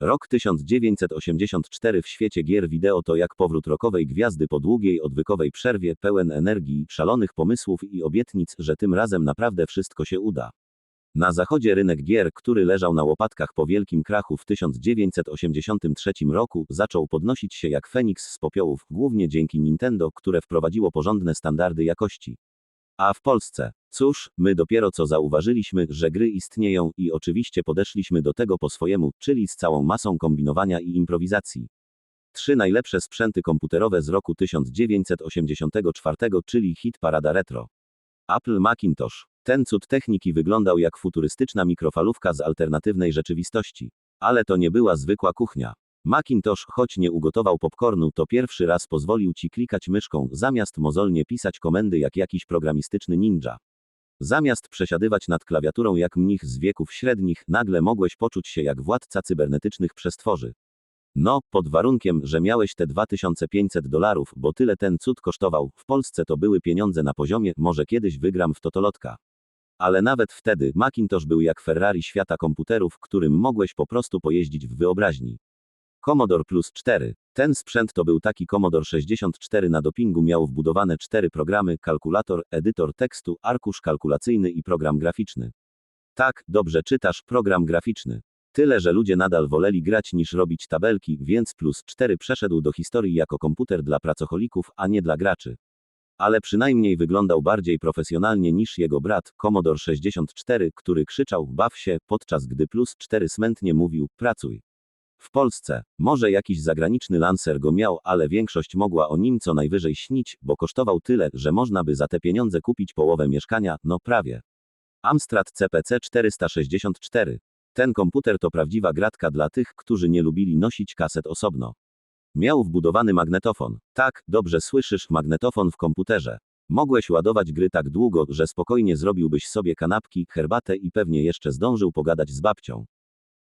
Rok 1984 w świecie gier wideo to jak powrót rokowej gwiazdy po długiej odwykowej przerwie, pełen energii, szalonych pomysłów i obietnic, że tym razem naprawdę wszystko się uda. Na zachodzie rynek gier, który leżał na łopatkach po wielkim krachu w 1983 roku, zaczął podnosić się jak Feniks z popiołów, głównie dzięki Nintendo, które wprowadziło porządne standardy jakości. A w Polsce? Cóż, my dopiero co zauważyliśmy, że gry istnieją i oczywiście podeszliśmy do tego po swojemu, czyli z całą masą kombinowania i improwizacji. Trzy najlepsze sprzęty komputerowe z roku 1984, czyli hit parada retro. Apple Macintosh. Ten cud techniki wyglądał jak futurystyczna mikrofalówka z alternatywnej rzeczywistości. Ale to nie była zwykła kuchnia. Macintosh, choć nie ugotował popcornu, to pierwszy raz pozwolił ci klikać myszką, zamiast mozolnie pisać komendy jak jakiś programistyczny ninja. Zamiast przesiadywać nad klawiaturą jak mnich z wieków średnich, nagle mogłeś poczuć się jak władca cybernetycznych przestworzy. No, pod warunkiem, że miałeś te 2500 dolarów, bo tyle ten cud kosztował, w Polsce to były pieniądze na poziomie, może kiedyś wygram w totolotka. Ale nawet wtedy, Macintosh był jak Ferrari świata komputerów, którym mogłeś po prostu pojeździć w wyobraźni. Commodore Plus 4. Ten sprzęt to był taki Commodore 64 na dopingu miał wbudowane cztery programy, kalkulator, edytor tekstu, arkusz kalkulacyjny i program graficzny. Tak, dobrze czytasz, program graficzny. Tyle, że ludzie nadal woleli grać niż robić tabelki, więc Plus 4 przeszedł do historii jako komputer dla pracocholików, a nie dla graczy. Ale przynajmniej wyglądał bardziej profesjonalnie niż jego brat, Commodore 64, który krzyczał, baw się, podczas gdy Plus 4 smętnie mówił, pracuj. W Polsce, może jakiś zagraniczny lancer go miał, ale większość mogła o nim co najwyżej śnić, bo kosztował tyle, że można by za te pieniądze kupić połowę mieszkania, no prawie. Amstrad CPC 464. Ten komputer to prawdziwa gratka dla tych, którzy nie lubili nosić kaset osobno. Miał wbudowany magnetofon. Tak, dobrze słyszysz, magnetofon w komputerze. Mogłeś ładować gry tak długo, że spokojnie zrobiłbyś sobie kanapki, herbatę i pewnie jeszcze zdążył pogadać z babcią.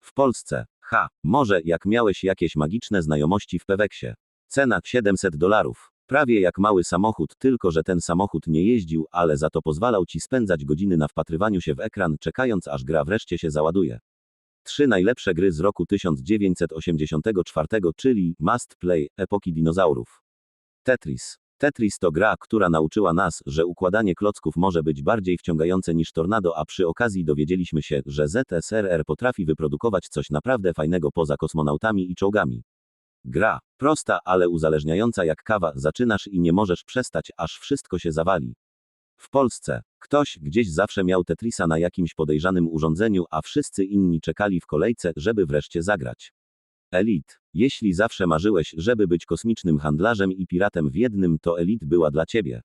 W Polsce, ha, może jak miałeś jakieś magiczne znajomości w Peweksie. Cena 700 dolarów. Prawie jak mały samochód, tylko że ten samochód nie jeździł, ale za to pozwalał ci spędzać godziny na wpatrywaniu się w ekran, czekając aż gra wreszcie się załaduje. Trzy najlepsze gry z roku 1984, czyli Must Play, epoki dinozaurów. Tetris. Tetris to gra, która nauczyła nas, że układanie klocków może być bardziej wciągające niż tornado, a przy okazji dowiedzieliśmy się, że ZSRR potrafi wyprodukować coś naprawdę fajnego poza kosmonautami i czołgami. Gra. Prosta, ale uzależniająca jak kawa, zaczynasz i nie możesz przestać, aż wszystko się zawali. W Polsce, ktoś gdzieś zawsze miał Tetrisa na jakimś podejrzanym urządzeniu, a wszyscy inni czekali w kolejce, żeby wreszcie zagrać. Elite. Jeśli zawsze marzyłeś, żeby być kosmicznym handlarzem i piratem w jednym, to Elite była dla ciebie.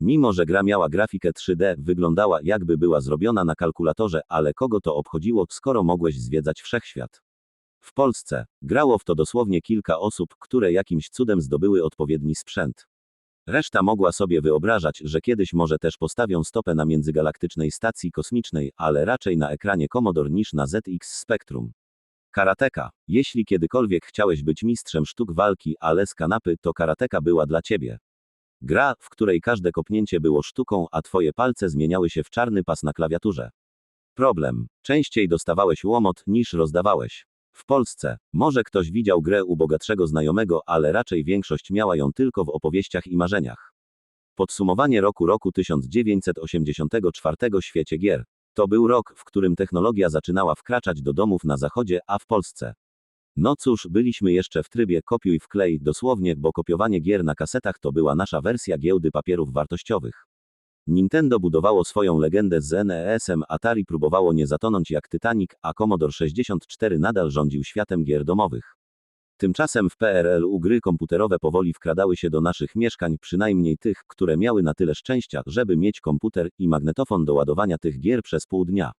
Mimo, że gra miała grafikę 3D, wyglądała jakby była zrobiona na kalkulatorze, ale kogo to obchodziło, skoro mogłeś zwiedzać wszechświat. W Polsce grało w to dosłownie kilka osób, które jakimś cudem zdobyły odpowiedni sprzęt. Reszta mogła sobie wyobrażać, że kiedyś może też postawią stopę na międzygalaktycznej stacji kosmicznej, ale raczej na ekranie Commodore niż na ZX Spectrum. Karateka. Jeśli kiedykolwiek chciałeś być mistrzem sztuk walki, ale z kanapy, to karateka była dla ciebie. Gra, w której każde kopnięcie było sztuką, a twoje palce zmieniały się w czarny pas na klawiaturze. Problem. Częściej dostawałeś łomot, niż rozdawałeś. W Polsce, może ktoś widział grę u bogatszego znajomego, ale raczej większość miała ją tylko w opowieściach i marzeniach. Podsumowanie roku roku 1984 świecie gier. To był rok, w którym technologia zaczynała wkraczać do domów na zachodzie, a w Polsce. No cóż, byliśmy jeszcze w trybie kopiuj wklej, dosłownie, bo kopiowanie gier na kasetach to była nasza wersja giełdy papierów wartościowych. Nintendo budowało swoją legendę z NES-em, Atari próbowało nie zatonąć jak Titanic, a Commodore 64 nadal rządził światem gier domowych. Tymczasem w PRL-u gry komputerowe powoli wkradały się do naszych mieszkań, przynajmniej tych, które miały na tyle szczęścia, żeby mieć komputer i magnetofon do ładowania tych gier przez pół dnia.